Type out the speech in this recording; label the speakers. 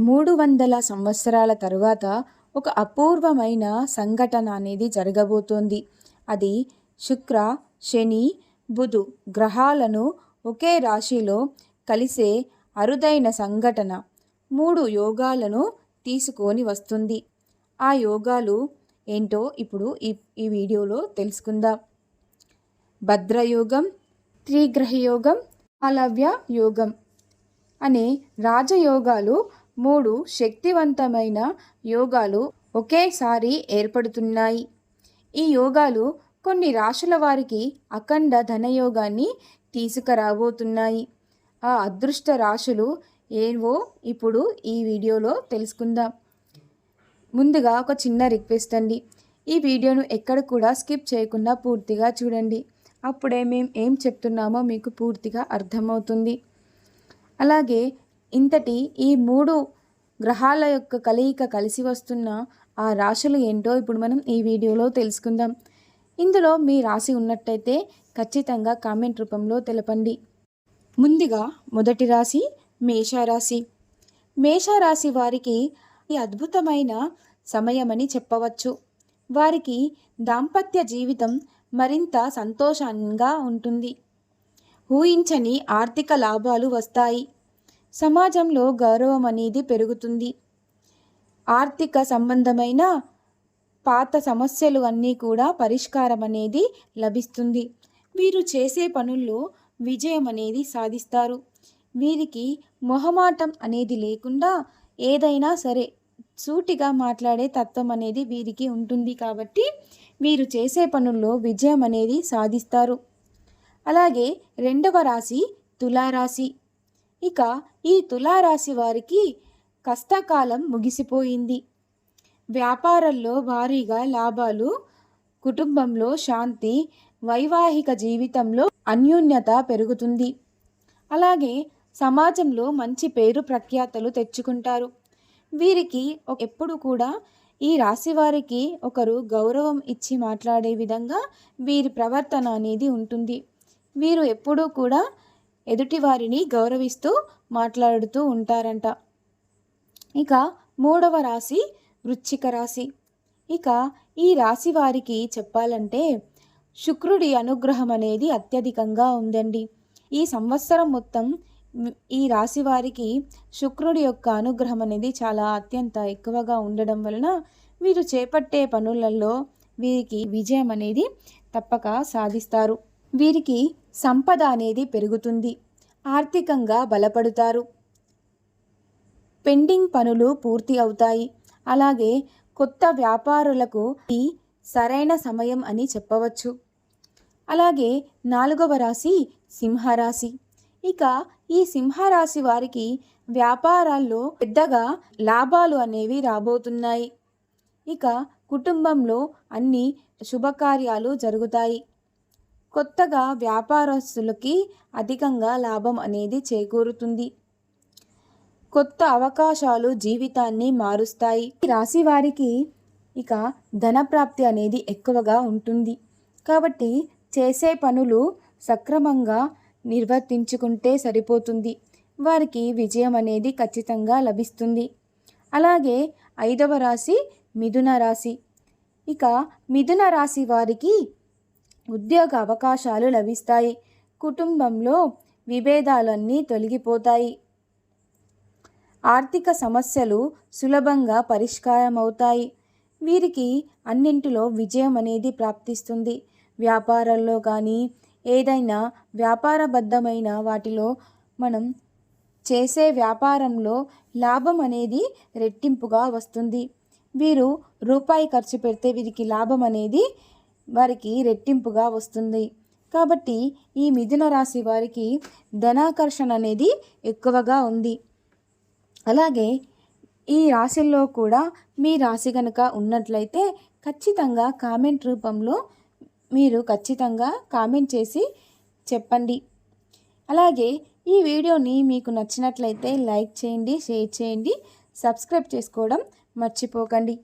Speaker 1: మూడు వందల సంవత్సరాల తరువాత ఒక అపూర్వమైన సంఘటన అనేది జరగబోతోంది. అది శుక్ర శని బుధు గ్రహాలను ఒకే రాశిలో కలిసే అరుదైన సంఘటన. మూడు యోగాలను తీసుకొని వస్తుంది. ఆ యోగాలు ఏంటో ఇప్పుడు ఈ ఈ వీడియోలో తెలుసుకుందాం. భద్రయోగం త్రిగ్రహయోగం అలవ్య యోగం అనే రాజయోగాలు మూడు శక్తివంతమైన యోగాలు ఒకేసారి ఏర్పడుతున్నాయి. ఈ యోగాలు కొన్ని రాశుల వారికి అఖండ ధనయోగాన్ని తీసుకురాబోతున్నాయి. ఆ అదృష్ట రాశులు ఏవో ఇప్పుడు ఈ వీడియోలో తెలుసుకుందాం. ముందుగా ఒక చిన్న రిక్వెస్ట్ అండి. ఈ వీడియోను ఎక్కడ కూడా స్కిప్ చేయకుండా పూర్తిగా చూడండి. అప్పుడే మేము ఏం చెప్తున్నామో మీకు పూర్తిగా అర్థమవుతుంది. అలాగే ఇంతటి ఈ మూడు గ్రహాల యొక్క కలయిక కలిసి వస్తున్న ఆ రాశులు ఏంటో ఇప్పుడు మనం ఈ వీడియోలో తెలుసుకుందాం. ఇందులో మీ రాశి ఉన్నట్టయితే ఖచ్చితంగా కామెంట్ రూపంలో తెలపండి. ముందుగా మొదటి రాశి మేషరాశి. మేషరాశి వారికి ఈ అద్భుతమైన సమయమని చెప్పవచ్చు. వారికి దాంపత్య జీవితం మరింత సంతోషంగా ఉంటుంది. ఊహించని ఆర్థిక లాభాలు వస్తాయి. సమాజంలో గౌరవం అనేది పెరుగుతుంది. ఆర్థిక సంబంధమైన పాత సమస్యలు అన్నీ కూడా పరిష్కారం అనేది లభిస్తుంది. వీరు చేసే పనుల్లో విజయం అనేది సాధిస్తారు. వీరికి మొహమాటం అనేది లేకుండా ఏదైనా సరే సూటిగా మాట్లాడే తత్వం అనేది వీరికి ఉంటుంది కాబట్టి వీరు చేసే పనుల్లో విజయం అనేది సాధిస్తారు. అలాగే రెండవ రాశి తులారాశి. ఇక ఈ తులారాశి వారికి కష్టకాలం ముగిసిపోయింది. వ్యాపారంలో భారీగా లాభాలు కుటుంబంలో శాంతి వైవాహిక జీవితంలో అన్యోన్యత పెరుగుతుంది. అలాగే సమాజంలో మంచి పేరు ప్రఖ్యాతలు తెచ్చుకుంటారు. వీరికి ఎప్పుడు కూడా ఈ రాశి వారికి ఒకరు గౌరవం ఇచ్చి మాట్లాడే విధంగా వీరి ప్రవర్తన అనేది ఉంటుంది. వీరు ఎప్పుడూ కూడా ఎదుటివారిని గౌరవిస్తూ మాట్లాడుతూ ఉంటారంట. ఇక మూడవ రాశి వృశ్చిక రాశి. ఇక ఈ రాశి వారికి చెప్పాలంటే శుక్రుడి అనుగ్రహం అనేది అత్యధికంగా ఉందండి. ఈ సంవత్సరం మొత్తం ఈ రాశి వారికి శుక్రుడి యొక్క అనుగ్రహం అనేది చాలా అత్యంత ఎక్కువగా ఉండడం వలన వీరు చేపట్టే పనులలో వీరికి విజయం అనేది తప్పక సాధిస్తారు. వీరికి సంపద అనేది పెరుగుతుంది. ఆర్థికంగా బలపడుతారు. పెండింగ్ పనులు పూర్తి అవుతాయి. అలాగే కొత్త వ్యాపారులకు ఈ సరైన సమయం అని చెప్పవచ్చు. అలాగే నాలుగవ రాశి సింహరాశి. ఇక ఈ సింహరాశి వారికి వ్యాపారాల్లో పెద్దగా లాభాలు అనేవి రాబోతున్నాయి. ఇక కుటుంబంలో అన్ని శుభకార్యాలు జరుగుతాయి. కొత్తగా వ్యాపారస్తులకి అధికంగా లాభం అనేది చేకూరుతుంది. కొత్త అవకాశాలు జీవితాన్ని మారుస్తాయి. రాశి వారికి ఇక ధనప్రాప్తి అనేది ఎక్కువగా ఉంటుంది. కాబట్టి చేసే పనులు సక్రమంగా నిర్వర్తించుకుంటే సరిపోతుంది. వారికి విజయం అనేది ఖచ్చితంగా లభిస్తుంది. అలాగే ఐదవ రాశి మిథున రాశి. ఇక మిథున రాశి వారికి ఉద్యోగ అవకాశాలు లభిస్తాయి. కుటుంబంలో విభేదాలన్నీ తొలగిపోతాయి. ఆర్థిక సమస్యలు సులభంగా పరిష్కారం అవుతాయి వీరికి అన్నింటిలో విజయం అనేది ప్రాప్తిస్తుంది. వ్యాపారంలో కానీ ఏదైనా వ్యాపారబద్ధమైన వాటిలో మనం చేసే వ్యాపారంలో లాభం అనేది రెట్టింపుగా వస్తుంది. వీరు రూపాయి ఖర్చు పెడితే వీరికి లాభం అనేది వారికి రెట్టింపుగా వస్తుంది. కాబట్టి ఈ మిథున రాశి వారికి ధనాకర్షణ అనేది ఎక్కువగా ఉంది. అలాగే ఈ రాశిల్లో కూడా మీ రాశి కనుక ఉన్నట్లయితే ఖచ్చితంగా కామెంట్ రూపంలో మీరు ఖచ్చితంగా కామెంట్ చేసి చెప్పండి. అలాగే ఈ వీడియోని మీకు నచ్చినట్లయితే లైక్ చేయండి షేర్ చేయండి సబ్స్క్రైబ్ చేసుకోవడం మర్చిపోకండి.